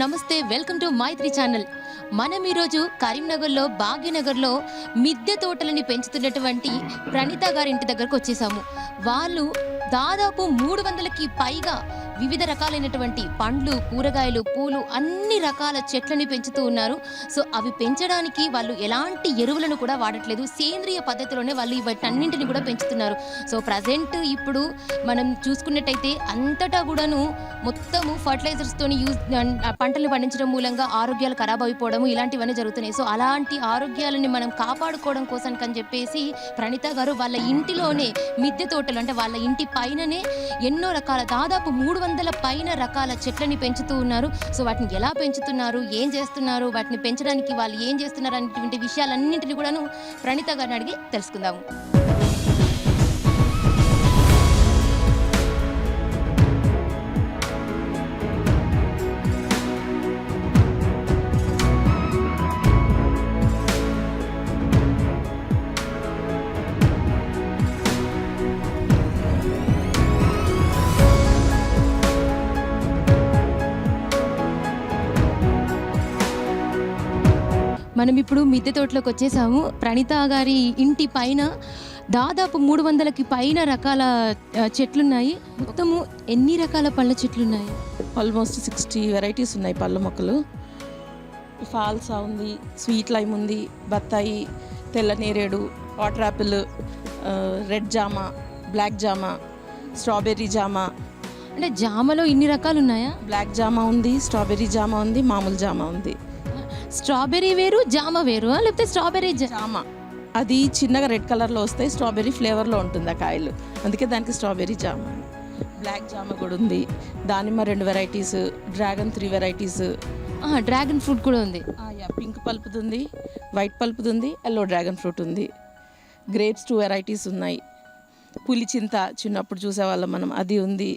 నమస్తే welcome to Mythri channel. మనం ఈరోజు కరీంనగర్లో భాగ్యనగర్లో మిద్దె తోటలని పెంచుతున్నటువంటి ప్రణీత గారి ఇంటి దగ్గరకు వచ్చేసాము. వాళ్ళు దాదాపు మూడు వందలకి పైగా వివిధ రకాలైనటువంటి పండ్లు కూరగాయలు పూలు అన్ని రకాల చెట్లని పెంచుతూ ఉన్నారు. సో అవి పెంచడానికి వాళ్ళు ఎలాంటి ఎరువులను కూడా వాడట్లేదు. సేంద్రియ పద్ధతిలోనే వాళ్ళు వాటన్నింటిని కూడా పెంచుతున్నారు. సో ప్రజెంట్ ఇప్పుడు మనం చూసుకున్నట్టయితే అంతటా కూడాను మొత్తము ఫర్టిలైజర్స్తో యూజ్ పంటలు పండించడం మూలంగా ఆరోగ్యాలు ఖరాబ్ అయిపోవడము ఇలాంటివన్నీ జరుగుతున్నాయి. సో అలాంటి ఆరోగ్యాలని మనం కాపాడుకోవడం కోసం అని చెప్పేసి ప్రణీత గారు వాళ్ళ ఇంటిలోనే మిద్దె తోటలు అంటే వాళ్ళ ఇంటి పైననే ఎన్నో రకాల దాదాపు మూడు వందల పైన రకాల చెట్లని పెంచుతూ ఉన్నారు. సో వాటిని ఎలా పెంచుతున్నారు? ఏం చేస్తున్నారు? వాటిని పెంచడానికి వాళ్ళు ఏం చేస్తున్నారు? అనేటువంటి విషయాలన్నింటినీ కూడాను ప్రణీత గారిని అడిగి తెలుసుకుందాము. మనం ఇప్పుడు మిద్దె తోటలోకి వచ్చేసాము. ప్రణీత గారి ఇంటి పైన దాదాపు మూడు వందలకి పైన రకాల చెట్లున్నాయి. మొత్తము ఎన్ని రకాల పళ్ళ చెట్లున్నాయి? ఆల్మోస్ట్ సిక్స్టీ వెరైటీస్ ఉన్నాయి పళ్ళ మొక్కలు. ఫాల్సా ఉంది స్వీట్ లైమ్ ఉంది బత్తాయి తెల్ల నేరేడు వాటర్ యాపిల్ రెడ్ జామ బ్లాక్ జామ స్ట్రాబెర్రీ జామ. అంటే జామలో ఇన్ని రకాలు ఉన్నాయా బ్లాక్ జామ ఉంది స్ట్రాబెర్రీ జామ ఉంది మామూలు జామ ఉంది. స్ట్రాబెర్రీ వేరు జామ వేరు లేకపోతే స్ట్రాబెర్రీ జామ. అది చిన్నగా రెడ్ కలర్లో వస్తాయి స్ట్రాబెర్రీ ఫ్లేవర్లో ఉంటుంది ఆ కాయలు. అందుకే దానికి స్ట్రాబెర్రీ జామ. బ్లాక్ జామ కూడా ఉంది. దానిమ్మ రెండు varieties dragon three varieties dragon fruit కూడా ఉంది. యా పింక్ పల్పుది ఉంది వైట్ పల్పుది ఉంది ఎల్లో డ్రాగన్ ఫ్రూట్ ఉంది. గ్రేప్స్ టూ వెరైటీస్ ఉన్నాయి. పులి చింత చిన్నప్పుడు చూసేవాళ్ళం మనం అది ఉంది.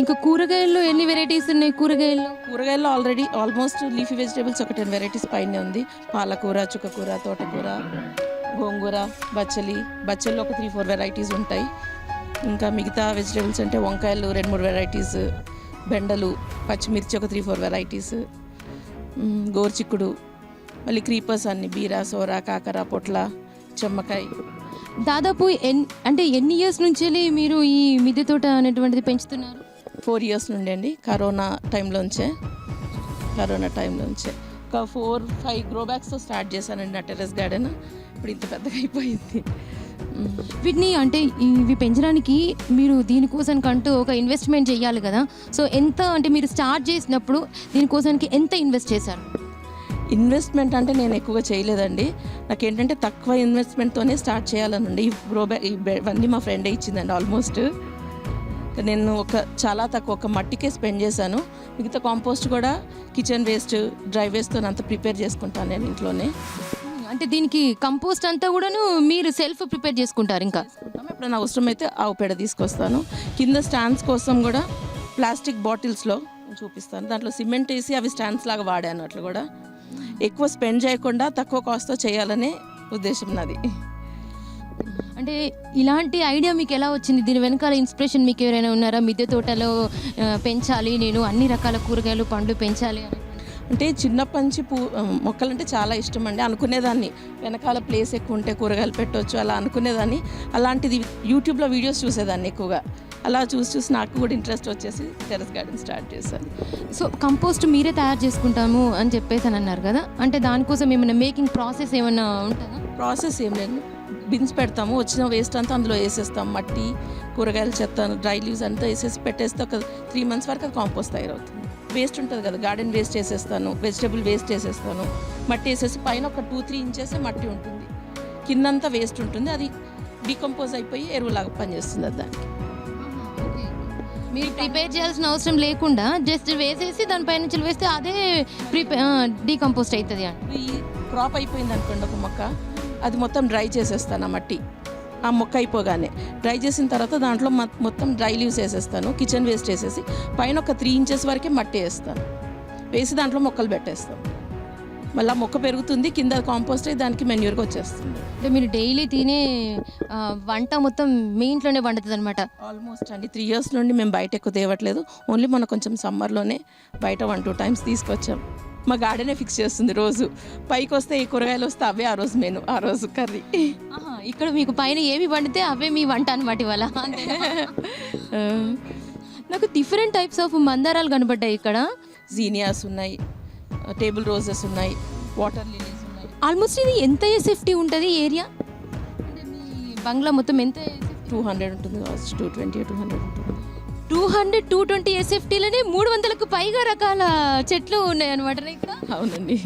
ఇంకా కూరగాయల్లో ఎన్ని వెరైటీస్ ఉన్నాయి కూరగాయల్లో? కూరగాయల్లో ఆల్రెడీ ఆల్మోస్ట్ లీఫీ వెజిటేబుల్స్ ఒక టెన్ వెరైటీస్ పైన ఉంది. పాలకూర చుక్కకూర తోటకూర గోంగూర బచ్చలి. బచ్చల్లో ఒక త్రీ ఫోర్ వెరైటీస్ ఉంటాయి. ఇంకా మిగతా వెజిటేబుల్స్ అంటే వంకాయలు రెండు మూడు వెరైటీస్ బెండలు పచ్చిమిర్చి ఒక త్రీ ఫోర్ వెరైటీస్ గోర్చిక్కుడు మళ్ళీ క్రీపర్స్ అన్ని బీర సోర కాకర పొట్ల చెమ్మకాయ. దాదాపు ఎన్ అంటే ఎన్ని ఇయర్స్ నుంచి మీరు ఈ మిద్దె తోట అనేటువంటిది పెంచుతున్నారు? ఫోర్ ఇయర్స్ నుండి అండి కరోనా టైంలోంచే. కరోనా టైంలోంచే. ఒక ఫోర్ ఫైవ్ గ్రో బ్యాగ్స్తో స్టార్ట్ చేశానండి నా టెరెస్ గార్డెన్. ఇప్పుడు ఇంత పెద్దగా అయిపోయింది. వీటిని అంటే ఇవి పెంచడానికి మీరు దీనికోసం కంటూ ఒక ఇన్వెస్ట్మెంట్ చేయాలి కదా. సో ఎంత అంటే మీరు స్టార్ట్ చేసినప్పుడు దీనికోసానికి ఎంత ఇన్వెస్ట్ చేశారు? ఇన్వెస్ట్మెంట్ అంటే నేను ఎక్కువగా చేయలేదండి. నాకేంటంటే తక్కువ ఇన్వెస్ట్మెంట్తోనే స్టార్ట్ చేయాలని ఉండి ఈ గ్రో బ్యాగ్ ఇవన్నీ మా ఫ్రెండే ఇచ్చిందండి ఆల్మోస్ట్. నేను ఒక చాలా తక్కువ ఒక మట్టికే స్పెండ్ చేశాను. మిగతా కాంపోస్ట్ కూడా కిచెన్ వేస్ట్ డ్రై వేస్ట్తో అంతా ప్రిపేర్ చేసుకుంటాను నేను ఇంట్లోనే. అంటే దీనికి కంపోస్ట్ అంతా కూడాను మీరు సెల్ఫ్ ప్రిపేర్ చేసుకుంటారు ఇంకా? ఎప్పుడైనా అవసరమైతే ఆవు పేడ తీసుకొస్తాను. కింద స్టాండ్స్ కోసం కూడా ప్లాస్టిక్ బాటిల్స్లో చూపిస్తాను. దాంట్లో సిమెంట్ వేసి అవి స్టాండ్స్ లాగా వాడాను అట్లా కూడా. ఎక్కువ స్పెండ్ చేయకుండా తక్కువ కాస్ట్తో చేయాలనే ఉద్దేశం నాది. అంటే ఇలాంటి ఐడియా మీకు ఎలా వచ్చింది? దీని వెనకాల ఇన్స్పిరేషన్ మీకు ఎవరైనా ఉన్నారా? మిద్దె తోటలో పెంచాలి నేను అన్ని రకాల కూరగాయలు పండ్లు పెంచాలి అని. అంటే చిన్నప్పటి నుంచి పూ మొక్కలంటే చాలా ఇష్టం అండి. అనుకునేదాన్ని. వెనకాల ప్లేస్ ఎక్కువ ఉంటే కూరగాయలు పెట్టవచ్చు అలా అనుకునేదాన్ని. అలాంటిది యూట్యూబ్లో వీడియోస్ చూసేదాన్ని ఎక్కువగా. అలా చూసి చూసి నాకు కూడా ఇంట్రెస్ట్ వచ్చేసి టెరెస్ గార్డెన్ స్టార్ట్ చేశాను. సో కంపోస్ట్ మీరే తయారు చేసుకుంటాము అని చెప్పేసి అని అన్నారు కదా? అంటే దానికోసం ఏమైనా మేకింగ్ ప్రాసెస్ ఏమైనా ఉంటుందా? ప్రాసెస్ ఏం లేదు. బిన్స్ పెడతాము వచ్చిన వేస్ట్ అంతా అందులో వేసేస్తాం. మట్టి కూరగాయల చెత్త డ్రై లీవ్స్ అంతా వేసేసి పెట్టేస్తే ఒక త్రీ మంత్స్ వరకు అది కాంపోస్ట్ తయారవుతుంది వేస్ట్ ఉంటుంది కదా గార్డెన్ వేస్ట్ వేసేస్తాను వెజిటేబుల్ వేస్ట్ వేసేస్తాను మట్టి వేసేసి పైన ఒక టూ త్రీ ఇంచెస్ మట్టి ఉంటుంది. కిందంతా వేస్ట్ ఉంటుంది అది డీకంపోజ్ అయిపోయి ఎరువులాగా పనిచేస్తుంది అది దానికి. మీరు ప్రిపేర్ చేయాల్సిన అవసరం లేకుండా జస్ట్ వేసేసి దానిపై నుంచి వేస్తే అదే ప్రిపే డీకంపోస్ట్ అవుతుంది ఈ క్రాప్ అయిపోయింది అనుకోండి ఒక మొక్క. అది మొత్తం డ్రై చేసేస్తాను ఆ మట్టి. ఆ మొక్క అయిపోగానే. డ్రై చేసిన తర్వాత దాంట్లో మొత్తం డ్రై లీవ్స్ వేసేస్తాను. కిచెన్ వేస్ట్ వేసేసి పైన ఒక త్రీ ఇంచెస్ వరకే మట్టి వేస్తాను. వేసి దాంట్లో మొక్కలు పెట్టేస్తాను. మళ్ళీ మొక్క పెరుగుతుంది కింద కాంపోస్ట్ అయ్యి దానికి మెన్యూర్గా వచ్చేస్తుంది. అంటే మీరు డైలీ తినే వంట మొత్తం మీ ఇంట్లోనే వండుతుంది అనమాట ఆల్మోస్ట్ అండి. త్రీ ఇయర్స్ నుండి మేము బయట ఎక్కువ తేవట్లేదు. ఓన్లీ మన కొంచెం సమ్మర్లోనే బయట వన్ టూ టైమ్స్ తీసుకొచ్చాం. మా గార్డెనే ఫిక్స్ చేస్తుంది రోజు. పైకి వస్తే ఏ కూరగాయలు వస్తే అవే ఆ రోజు మెను ఆ రోజు కర్రీ. ఇక్కడ మీకు పైన ఏమి వండితే అవే మీ వంట అనమాట ఇవాళ? నాకు డిఫరెంట్ టైప్స్ ఆఫ్ మందారాలు కనబడ్డాయి ఇక్కడ. జీనియాస్ ఉన్నాయి టేబుల్ రోజెస్ ఉన్నాయి వాటర్ లిలీస్ ఉన్నాయి. ఆల్మోస్ట్ ఇది ఎంత సేఫ్టీ ఉంటుంది ఏరియా? బంగ్లా మొత్తం ఎంత టూ హండ్రెడ్ ఉంటుంది కావచ్చు టూ ట్వంటీ టూ హండ్రెడ్ ఉంటుంది. టూ హండ్రెడ్ టూ ట్వంటీ ఎస్ఎఫ్టీలోనే మూడు వందలకు పైగా రకాల చెట్లు ఉన్నాయి అనమాట ఇక్కడ అవునండి.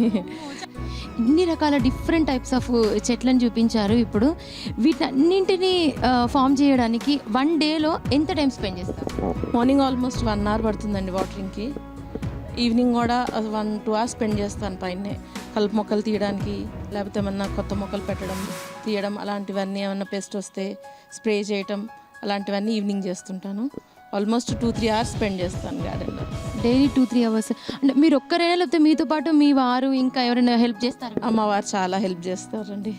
ఇన్ని రకాల డిఫరెంట్ టైప్స్ ఆఫ్ చెట్లను చూపించారు ఇప్పుడు. వీటన్నింటినీ ఫామ్ చేయడానికి వన్ డేలో ఎంత టైం స్పెండ్ చేస్తారు? మార్నింగ్ ఆల్మోస్ట్ వన్ అవర్ పడుతుందండి వాటరింగ్కి. ఈవినింగ్ కూడా వన్ టూ అవర్స్ స్పెండ్ చేస్తాను పైనే. కలుపు మొక్కలు తీయడానికి లేకపోతే ఏమన్నా కొత్త మొక్కలు పెట్టడం తీయడం అలాంటివన్నీ ఏమన్నా పెస్ట్ వస్తే స్ప్రే చేయటం అలాంటివన్నీ ఈవినింగ్ చేస్తుంటాను. Almost two three hours spend చేస్తాను గార్డెన్లో. Daily two three hours. అంటే మీరు ఒక్కరైనా లేకపోతే మీతో పాటు మీ వారు ఇంకా ఎవరైనా హెల్ప్ చేస్తారు? అమ్మవారు చాలా హెల్ప్ చేస్తారండి.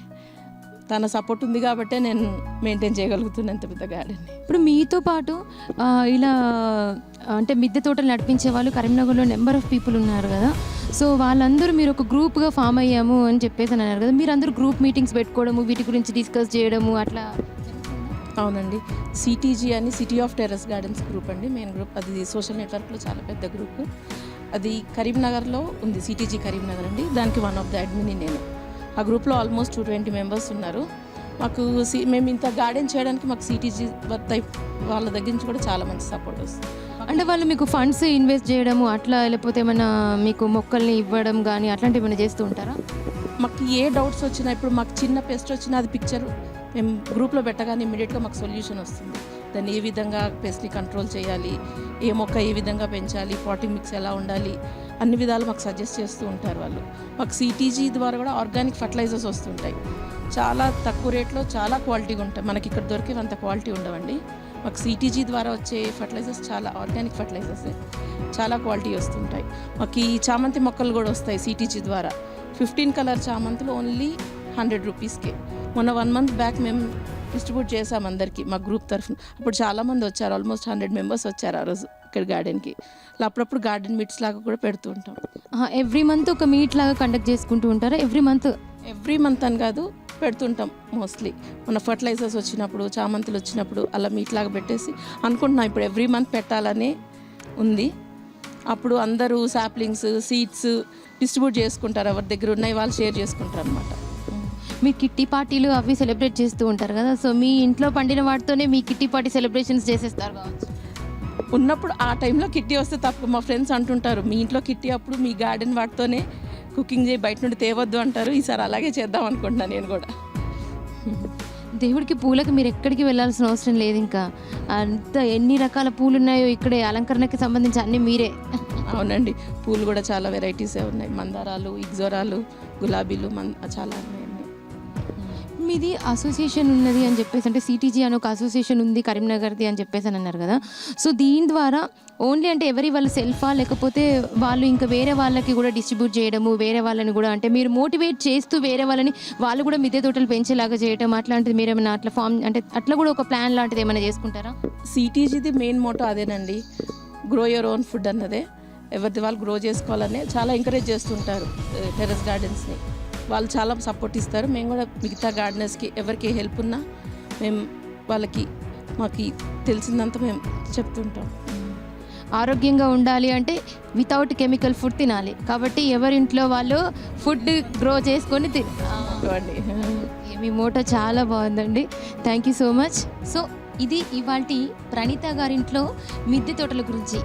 తన సపోర్ట్ ఉంది కాబట్టే నేను మెయింటైన్ చేయగలుగుతున్నాను ఎంత పెద్ద గార్డెన్ని ఇప్పుడు మీతో పాటు ఇలా అంటే మిద్దె తోటలు నడిపించే వాళ్ళు కరీంనగర్లో నెంబర్ ఆఫ్ పీపుల్ ఉన్నారు కదా. సో వాళ్ళందరూ మీరు ఒక గ్రూప్గా ఫామ్ అయ్యాము అని చెప్పేసి అని అన్నారు కదా. మీరు అందరూ గ్రూప్ మీటింగ్స్ పెట్టుకోవడము వీటి గురించి డిస్కస్ చేయడము అట్లా అవునండి. సిటీజీ అని city of terrace gardens group అండి. మెయిన్ గ్రూప్ అది సోషల్ నెట్వర్క్లో చాలా పెద్ద గ్రూప్ అది కరీంనగర్లో ఉంది. సిటీజీ కరీంనగర్ అండి. దానికి వన్ ఆఫ్ ద అడ్మిన్ నేను. ఆ గ్రూప్లో ఆల్మోస్ట్ టూ ట్వంటీ మెంబర్స్ ఉన్నారు. మాకు సి మేము ఇంత గార్డెన్ చేయడానికి మాకు సిటీజీ టైప్ వాళ్ళ దగ్గర నుంచి కూడా చాలా మంచి సపోర్ట్ వస్తుంది. అంటే వాళ్ళు మీకు ఫండ్స్ ఇన్వెస్ట్ చేయడము అట్లా లేకపోతే ఏమైనా మీకు మొక్కల్ని ఇవ్వడం కానీ అట్లాంటివి ఏమైనా చేస్తూ ఉంటారా? మాకు ఏ డౌట్స్ వచ్చినా ఇప్పుడు మాకు చిన్న పెస్ట్ వచ్చినా అది పిక్చర్ మేము గ్రూప్లో పెట్టగానే ఇమీడియట్గా మాకు సొల్యూషన్ వస్తుంది. దాన్ని ఏ విధంగా పెస్ట్ని కంట్రోల్ చేయాలి? ఏ మొక్క ఏ విధంగా పెంచాలి? పాటింగ్ మిక్స్ ఎలా ఉండాలి? అన్ని విధాలు మాకు సజెస్ట్ చేస్తూ ఉంటారు వాళ్ళు. మాకు సిటీజీ ద్వారా కూడా ఆర్గానిక్ ఫర్టిలైజర్స్ వస్తుంటాయి. చాలా తక్కువ రేట్లో చాలా క్వాలిటీగా ఉంటాయి. మనకి ఇక్కడ దొరికే అంత క్వాలిటీ ఉండవండి. మాకు సిటీజీ ద్వారా వచ్చే ఫర్టిలైజర్స్ చాలా ఆర్గానిక్ ఫర్టిలైజర్స్. చాలా క్వాలిటీ వస్తుంటాయి. మాకు ఈ చామంతి మొక్కలు కూడా వస్తాయి సిటీజీ ద్వారా. ఫిఫ్టీన్ కలర్ చామంతులు ఓన్లీ హండ్రెడ్ రూపీస్కే. మొన్న వన్ మంత్ బ్యాక్ మేము డిస్ట్రిబ్యూట్ చేసాం అందరికీ మా గ్రూప్ తరఫున. అప్పుడు చాలామంది వచ్చారు ఆల్మోస్ట్ హండ్రెడ్ మెంబర్స్ వచ్చారు ఆ రోజు ఇక్కడ గార్డెన్కి. అప్పుడప్పుడు గార్డెన్ మీట్స్ లాగా కూడా పెడుతూ ఉంటాం. ఎవ్రీ మంత్ ఒక మీట్ లాగా కండక్ట్ చేసుకుంటూ ఉంటారా? Every month? ఎవ్రీ మంత్ అని కాదు పెడుతుంటాం మోస్ట్లీ. మన ఫర్టిలైజర్స్ వచ్చినప్పుడు చామంతులు వచ్చినప్పుడు అలా మీట్ లాగా పెట్టేసి అనుకుంటున్నాం ఇప్పుడు ఎవ్రీ మంత్ పెట్టాలని ఉంది. అప్పుడు అందరూ సాప్లింగ్స్ సీడ్స్ డిస్ట్రిబ్యూట్ చేసుకుంటారు ఎవరి దగ్గర ఉన్నాయి వాళ్ళు షేర్ చేసుకుంటారు అనమాట మీరు కిట్టి పార్టీలు అవి సెలబ్రేట్ చేస్తూ ఉంటారు కదా. సో మీ ఇంట్లో పండిన వాటితోనే మీ కిట్టి పార్టీ సెలబ్రేషన్స్ చేసేస్తారు కావచ్చు. ఉన్నప్పుడు ఆ టైంలో కిట్టి వస్తే తప్ప. మా ఫ్రెండ్స్ అంటుంటారు మీ ఇంట్లో కిట్టి అప్పుడు మీ గార్డెన్ వాటితోనే కుకింగ్ చేయి బయట నుండి తేవద్దు అంటారు. ఈసారి అలాగే చేద్దాం అనుకుంటున్నాను నేను కూడా. దేవుడికి పూలకు మీరు ఎక్కడికి వెళ్ళాల్సిన అవసరం లేదు ఇంకా. అంత ఎన్ని రకాల పూలు ఉన్నాయో ఇక్కడే అలంకరణకి సంబంధించి అన్ని మీరే. అవునండి. పూలు కూడా చాలా వెరైటీసే ఉన్నాయి. మందారాలు ఇగ్జోరాలు గులాబీలు మన్ చాలా ఉన్నాయండి మీది అసోసియేషన్ ఉన్నది అని చెప్పేసి అంటే సిటీజీ అని ఒక అసోసియేషన్ ఉంది కరీంనగర్ది అని చెప్పేసి అని అన్నారు కదా. సో దీని ద్వారా ఓన్లీ అంటే ఎవరి వాళ్ళ సెల్ఫా లేకపోతే వాళ్ళు ఇంకా వేరే వాళ్ళకి కూడా డిస్ట్రిబ్యూట్ చేయడము వేరే వాళ్ళని కూడా అంటే మీరు మోటివేట్ చేస్తూ వేరే వాళ్ళని వాళ్ళు కూడా మిద్దె తోటలు పెంచేలాగా చేయటం అట్లాంటిది మీరు ఏమైనా అట్లా ఫామ్ అంటే అట్లా కూడా ఒక ప్లాన్ లాంటిది ఏమైనా చేసుకుంటారా? సిటీజీది మెయిన్ మోటో అదేనండి. గ్రో యువర్ ఓన్ ఫుడ్ అన్నదే. ఎవరిది వాళ్ళు గ్రో చేసుకోవాలని చాలా ఎంకరేజ్ చేస్తుంటారు eh, టెర్రస్ గార్డెన్స్ని వాళ్ళు చాలా సపోర్ట్ ఇస్తారు. మేము కూడా మిగతా గార్డెనర్స్కి ఎవరికి హెల్ప్ ఉన్నా మేము వాళ్ళకి మాకు తెలిసిందంతా మేము చెప్తుంటాం. ఆరోగ్యంగా ఉండాలి అంటే వితౌట్ కెమికల్ ఫుడ్ తినాలి. కాబట్టి ఎవరింట్లో వాళ్ళు ఫుడ్ గ్రో చేసుకొని తిన ఇవ్వండి. మీ మోటో చాలా బాగుందండి. Thank you so much so ఇది ఇవాళ ప్రణీత గారింట్లో మిద్దె తోటల గురించి.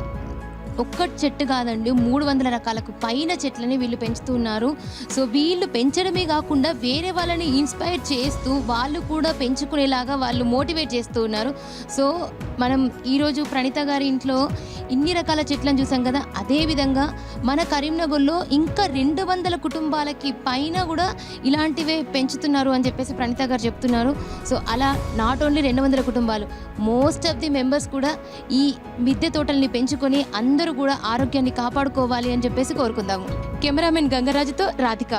ఒక్క చెట్టు కాదండి మూడు వందల రకాలకు పైన చెట్లని వీళ్ళు పెంచుతున్నారు. సో వీళ్ళు పెంచడమే కాకుండా వేరే వాళ్ళని ఇన్స్పైర్ చేస్తూ వాళ్ళు కూడా పెంచుకునేలాగా వాళ్ళు మోటివేట్ చేస్తూ ఉన్నారు. సో మనం ఈరోజు ప్రణీత గారి ఇంట్లో ఇన్ని రకాల చెట్లను చూసాం కదా అదే విధంగా మన కరీంనగర్లో ఇంకా రెండు వందల కుటుంబాలకి పైన కూడా ఇలాంటివే పెంచుతున్నారు అని చెప్పేసి ప్రణీత గారు చెప్తున్నారు. సో అలా నాట్ ఓన్లీ రెండు వందల కుటుంబాలు మోస్ట్ ఆఫ్ ది మెంబర్స్ కూడా ఈ మిద్దె తోటల్ని పెంచుకొని అందరూ అందరూ కూడా ఆరోగ్యాన్ని కాపాడుకోవాలి అని చెప్పేసి కోరుకుందాము. కెమెరామెన్ గంగరాజుతో రాధిక.